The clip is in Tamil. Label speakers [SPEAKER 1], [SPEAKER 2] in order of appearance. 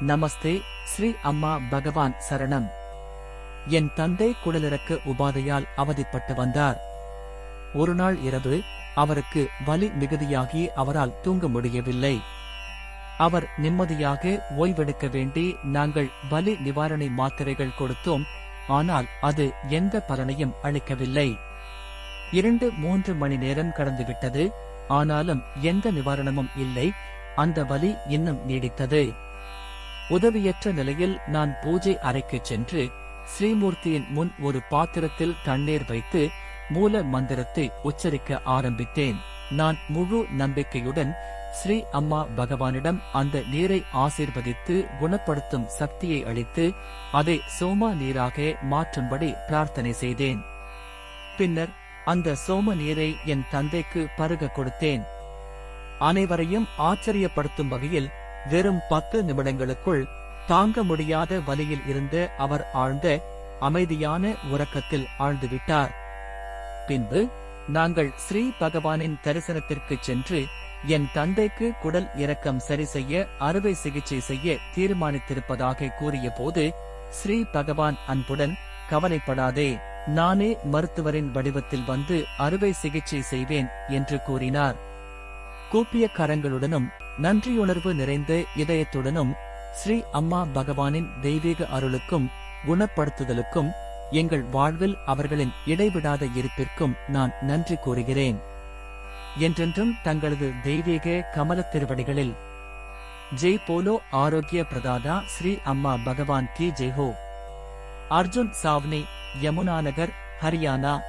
[SPEAKER 1] நமஸ்தே ஸ்ரீ அம்மா பகவான் சரணம். என் தந்தை குடலிறக்க உபாதையால் அவதிப்பட்டு வந்தார். ஒரு நாள் இரவு அவருக்கு வலி மிகுதியாகி அவரால் தூங்க முடியவில்லை. அவர் நிம்மதியாக ஓய்வெடுக்க வேண்டி நாங்கள் வலி நிவாரணை மாத்திரைகள் கொடுத்தோம் ஆனால் அது எந்த பலனையும் அளிக்கவில்லை. இரண்டு மூன்று மணி நேரம் கடந்துவிட்டது ஆனாலும் எந்த நிவாரணமும் இல்லை அந்த வலி இன்னும் நீடித்தது. உதவியற்ற நிலையில் நான் பூஜை அறைக்கு சென்று ஸ்ரீமூர்த்தியின் முன் ஒரு பாத்திரத்தில் தண்ணீர் வைத்து மூல மந்திரத்தை உச்சரிக்க ஆரம்பித்தேன். நான் முழு நம்பிக்கையுடன் ஸ்ரீ அம்மா பகவானிடம் அந்த நீரை ஆசீர்வதித்து குணப்படுத்தும் சக்தியை அளித்து அதை சோமா நீராக மாற்றும்படி பிரார்த்தனை செய்தேன். பின்னர் அந்த சோம நீரை என் தந்தைக்கு பருக கொடுத்தேன். அனைவரையும் ஆச்சரியப்படுத்தும் வகையில் வெறும் பத்து நிமிடங்களுக்குள் தாங்க முடியாத வலியில் இருந்த அவர் ஆழ்ந்த அமைதியான உறக்கத்தில் ஆழ்ந்துவிட்டார். பின்பு நாங்கள் ஸ்ரீ பகவானின் தரிசனத்திற்கு சென்று என் தந்தைக்கு குடல் இறக்கம் சரி செய்ய அறுவை சிகிச்சை செய்ய தீர்மானித்திருப்பதாக கூறியபோது ஸ்ரீ பகவான் அன்புடன் கவலைப்படாதே நானே மருத்துவரின் வடிவத்தில் வந்து அறுவை சிகிச்சை செய்வேன் என்று கூறினார். கூப்பிய கரங்களுடனும் நன்றியுணர்வு நிறைந்த இதயத்துடனும் ஸ்ரீ அம்மா பகவானின் தெய்வீக அருளுக்கும் குணப்படுத்துதலுக்கும் எங்கள் வாழ்வில் அவர்களின் இடைவிடாத இருப்பிற்கும் நான் நன்றி கூறுகிறேன். என்றென்றும் தங்களது தெய்வீக கமல திருவடிகளில் ஜெய் போலோ ஆரோக்கிய பிரதாதா ஸ்ரீ அம்மா பகவான் கி ஜெய் ஹோ. அர்ஜுன் சாவ்னி யமுனாநகர் ஹரியானா.